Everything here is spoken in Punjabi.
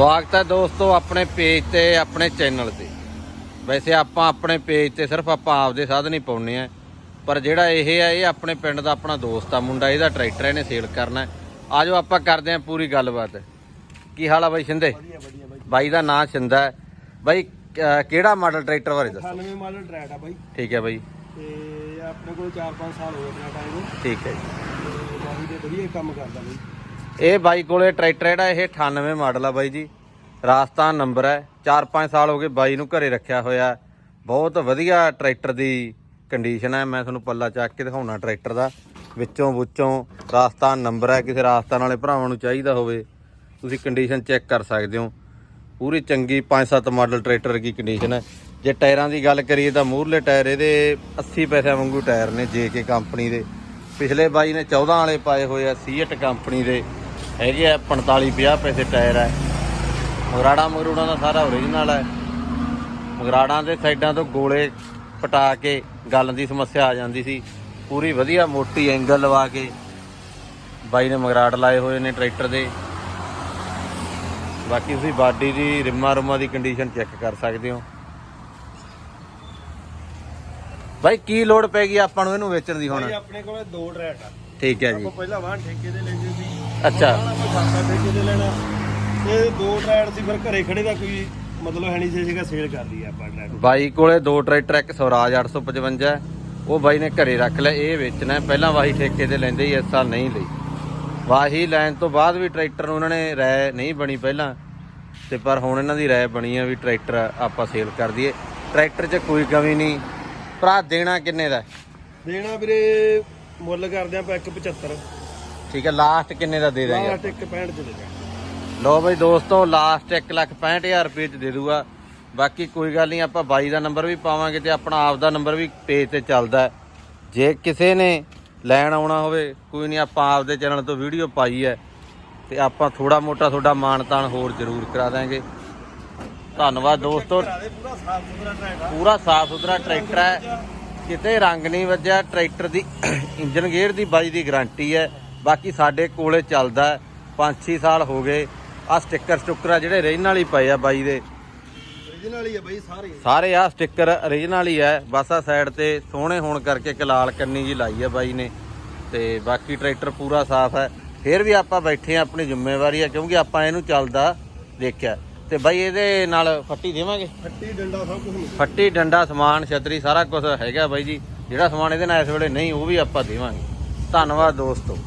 ਸਵਾਗਤ ਹੈ ਦੋਸਤੋ ਆਪਣੇ ਪੇਜ ਤੇ ਆਪਣੇ ਚੈਨਲ ਤੇ। ਵੈਸੇ ਆਪਾਂ ਆਪਣੇ ਪੇਜ ਤੇ ਸਿਰਫ ਆਪਾਂ ਆਪਦੇ ਸਾਧਨ ਹੀ ਪਾਉਨੇ ਆ ਪਰ ਜਿਹੜਾ ਇਹ ਹੈ ਇਹ ਆਪਣੇ ਪਿੰਡ ਦਾ ਆਪਣਾ ਦੋਸਤ ਆ ਮੁੰਡਾ ਇਹਦਾ ਟਰੈਕਟਰ ਇਹਨੇ ਸੇਲ ਕਰਨਾ ਆਜੋ ਆਪਾਂ ਕਰਦੇ ਆ ਪੂਰੀ ਗੱਲਬਾਤ। ਕੀ ਹਾਲ ਆ ਬਾਈ ਸ਼ਿੰਦੇ? ਬਾਈ। ਦਾ ਨਾਂ ਸ਼ਿੰਦਾ ਹੈ। ਬਾਈ ਕਿਹੜਾ ਮਾਡਲ ਟਰੈਕਟਰ ਬਾਰੇ ਦੱਸੋ? 98 ਮਾਡਲ ਟਰੈਕ ਆ ਬਾਈ। ਠੀਕ ਹੈ ਬਾਈ। ਤੇ ਆਪਣੇ ਕੋਲ 4-5 ਸਾਲ ਹੋ ਗਏ ਟਰੈਕ ਆਏ ਨੂੰ। ਠੀਕ ਹੈ ਜੀ। ਬਾਈ ਦੇ ਵਧੀਆ ਕੰਮ ਕਰਦਾ ਬਾਈ। ਇਹ ਬਾਈ ਕੋਲੇ ਟਰੈਕਟਰ ਜਿਹੜਾ ਇਹ 98 ਮਾਡਲ ਆ ਬਾਈ ਜੀ। ਰਾਜਸਥਾਨ ਨੰਬਰ ਹੈ 4-5 ਸਾਲ ਹੋ ਗਏ ਬਾਈ ਨੂੰ ਘਰੇ ਰੱਖਿਆ ਹੋਇਆ। ਬਹੁਤ ਵਧੀਆ ਟਰੈਕਟਰ ਦੀ ਕੰਡੀਸ਼ਨ ਹੈ। ਮੈਂ ਤੁਹਾਨੂੰ ਪੱਲਾ ਚੱਕ ਕੇ ਦਿਖਾਉਣਾ ਟਰੈਕਟਰ ਦਾ। ਵਿੱਚੋਂ ਬੁੱਚੋਂ ਰਾਜਸਥਾਨ ਨੰਬਰ ਹੈ, ਕਿਸੇ ਰਾਜਸਥਾਨ ਵਾਲੇ ਭਰਾਵਾਂ ਨੂੰ ਚਾਹੀਦਾ ਹੋਵੇ। ਤੁਸੀਂ ਕੰਡੀਸ਼ਨ ਚੈੱਕ ਕਰ ਸਕਦੇ ਹੋ। ਪੂਰੀ ਚੰਗੀ 5-7 ਮਾਡਲ ਟਰੈਕਟਰ ਦੀ ਕੰਡੀਸ਼ਨ ਹੈ। ਜੇ ਟਾਇਰਾਂ ਦੀ ਗੱਲ ਕਰੀਏ ਤਾਂ ਮੂਹਰਲੇ ਟਾਇਰ ਇਹਦੇ 80 ਪੈਸਿਆਂ ਵਾਂਗੂ ਟਾਇਰ ਨੇ ਜੇਕੇ ਕੰਪਨੀ ਦੇ। ਪਿਛਲੇ ਬਾਈ ਨੇ 14 ਵਾਲੇ ਪਾਏ ਹੋਏ ਆ ਸੀਟ ਕੰਪਨੀ ਦੇ। ਹੈਗੇ ਆ 45 50 ਪੈਸੇ ਟਾਇਰ ਹੈ ਮਗਰਾੜਾ ਮਗਰੂੜਾਂ ਦਾ ਸਾਰਾ ਓਰੀਜਨਲ ਹੈ ਮਗਰਾੜਾਂ ਦੇ ਸਾਈਡਾਂ ਤੋਂ ਗੋਲੇ ਪਟਾ ਕੇ ਗੱਲ ਦੀ ਸਮੱਸਿਆ ਆ ਜਾਂਦੀ ਸੀ। ਪੂਰੀ ਵਧੀਆ ਮੋਟੀ ਐਂਗਲ ਲਵਾ ਕੇ ਬਾਈ ਨੇ ਮਗਰਾੜ ਲਾਏ ਹੋਏ ਨੇ ਟਰੈਕਟਰ ਦੇ। ਬਾਕੀ ਤੁਸੀਂ ਬਾਡੀ ਦੀ ਰਿਮਾ ਰੁਮਾ ਦੀ ਕੰਡੀਸ਼ਨ ਚੈੱਕ ਕਰ ਸਕਦੇ ਹੋ। ਬਾਈ ਕੀ ਲੋਡ ਪੈ ਗਈ ਆਪਾਂ ਨੂੰ ਇਹਨੂੰ ਵੇਚਣ ਦੀ ਹੁਣ? ਆਪਣੇ ਕੋਲ ਦੋ ਟਰੈਕ ਆ। ਠੀਕ ਹੈ ਜੀ। ਆਪਾਂ ਪਹਿਲਾਂ ਵਾਹਨ ਠੇਕੇ ਦੇ ਲੈਂਦੇ ਸੀ ਅੱਛਾ ਨਾਲ ਆਪਾਂ ਖਾਤਾ ਠੇਕੇ ਦੇ ਲੈਣਾ ਇਹ ਦੋ ਟਰੈਕ ਸੀ ਫਿਰ ਘਰੇ ਖੜੇ ਦਾ ਕੋਈ ਮਤਲਬ ਹੈ ਨਹੀਂ ਸੀ ਸੀਗਾ ਸੇਲ ਕਰ ਲਈ ਆਪਾਂ ਟਰੈਕ ਬਾਈ ਕੋਲੇ ਦੋ ਟਰੈਕਟਰ ਇੱਕ ਸਵਰਾਜ 855 ਹੈ। ਉਹ ਬਾਈ ਨੇ ਘਰੇ ਰੱਖ ਲਿਆ ਇਹ ਵੇਚਣਾ ਹੈ। ਪਹਿਲਾਂ ਵਾਹੀ ਠੇਕੇ ਤੇ ਲੈਂਦੇ ਹੀ ਇਸ ਸਾਲ ਨਹੀਂ ਲਈ ਵਾਹੀ ਲੈਣ ਤੋਂ ਬਾਅਦ ਵੀ ਟਰੈਕਟਰ ਨੂੰ ਉਹਨਾਂ ਨੇ ਰਾਇ ਨਹੀਂ ਬਣੀ ਪਹਿਲਾਂ ਤੇ ਪਰ ਹੁਣ ਇਹਨਾਂ ਦੀ ਰਾਇ ਬਣੀ ਹੈ ਵੀ ਟਰੈਕਟਰ ਆਪਾਂ ਸੇਲ ਕਰ ਦਈਏ ਟਰੈਕਟਰ 'ਚ ਕੋਈ ਕਮੀ ਨਹੀਂ ਭਰਾ ਦੇਣਾ ਕਿੰਨੇ ਦਾ ਹੈ? ਦੇਣਾ ਵੀਰੇ ਮੁੱਲ ਕਰਦੇ ਆਪਾਂ 175 ਠੀਕ ਹੈ ਲਾਸਟ ਕਿੰਨੇ ਦਾ ਦੇ ਦਾਂਗੇ ਲਾਸਟ 165 ਚ ਦੇ ਦੇ ਲੋ ਬਈ ਦੋਸਤੋ ਲਾਸਟ 165000 ਰੁਪਏ ਚ ਦੇ ਦੂਗਾ। ਬਾਕੀ ਕੋਈ ਗੱਲ ਨਹੀਂ ਆਪਾਂ ਬਾਈ ਦਾ ਨੰਬਰ ਵੀ ਪਾਵਾਂਗੇ ਤੇ ਆਪਣਾ ਆਪ ਦਾ ਨੰਬਰ ਵੀ ਪੇਜ ਤੇ ਚੱਲਦਾ। ਜੇ ਕਿਸੇ ਨੇ ਲੈਣ ਆਉਣਾ ਹੋਵੇ ਕੋਈ ਨਹੀਂ ਆਪਾਂ ਆਪਦੇ ਚੈਨਲ ਤੋਂ ਵੀਡੀਓ ਪਾਈ ਹੈ ਤੇ ਆਪਾਂ ਥੋੜਾ ਮੋਟਾ ਤੁਹਾਡਾ ਮਾਣ ਤਾਣ ਹੋਰ ਜ਼ਰੂਰ ਕਰਾ ਦਾਂਗੇ ਧੰਨਵਾਦ ਦੋਸਤੋ। ਪੂਰਾ ਸਾਫ਼ ਸੁਥਰਾ ਟਰੈਕਟਰ ਹੈ। ਕਿਤੇ ਰੰਗ ਨਹੀਂ ਵੱਜਿਆ। ਟਰੈਕਟਰ ਦੀ ਇੰਜਨ ਗੇਅਰ ਦੀ ਬਾਈ ਦੀ ਗਾਰੰਟੀ ਹੈ। ਬਾਕੀ ਸਾਡੇ ਕੋਲੇ ਚੱਲਦਾ 5-6 ਸਾਲ ਹੋ ਗਏ। ਆ ਸਟicker ਸਟੁੱਕਰ ਆ ਜਿਹੜੇ ਰੀਜਨਲ ਹੀ ਪਏ ਆ ਬਾਈ ਦੇ। Origignal ਹੀ ਆ ਬਾਈ ਸਾਰੇ ਸਾਰੇ ਆ ਸਟicker ਓਰੀਜਨਲ ਹੀ ਹੈ ਬਸ ਆ ਸਾਈਡ ਤੇ ਸੋਹਣੇ ਹੋਣ ਕਰਕੇ ਇੱਕ ਲਾਲ ਕੰਨੀ ਜੀ ਲਾਈ ਹੈ ਬਾਈ ਨੇ। ਤੇ ਬਾਕੀ ਟਰੈਕਟਰ ਪੂਰਾ ਸਾਫ਼ ਹੈ। ਫਿਰ ਵੀ ਆਪਾਂ ਬੈਠੇ ਆ ਆਪਣੀ ਜ਼ਿੰਮੇਵਾਰੀ ਹੈ ਕਿਉਂਕਿ ਆਪਾਂ ਇਹਨੂੰ ਚੱਲਦਾ ਦੇਖਿਆ। ਤੇ ਬਾਈ ਇਹਦੇ ਨਾਲ ਫੱਟੀ ਦੇਵਾਂਗੇ? ਫੱਟੀ ਡੰਡਾ ਸਭ ਕੁਝ ਫੱਟੀ ਡੰਡਾ ਸਮਾਨ ਛਤਰੀ ਸਾਰਾ ਕੁਝ ਹੈਗਾ ਬਾਈ ਜੀ। ਜਿਹੜਾ ਸਮਾਨ ਇਹਦੇ ਨਾਲ ਇਸ ਵੇਲੇ ਨਹੀਂ ਉਹ ਵੀ ਆਪਾਂ ਦੇਵਾਂਗੇ। ਧੰਨਵਾਦ ਦੋਸਤੋ।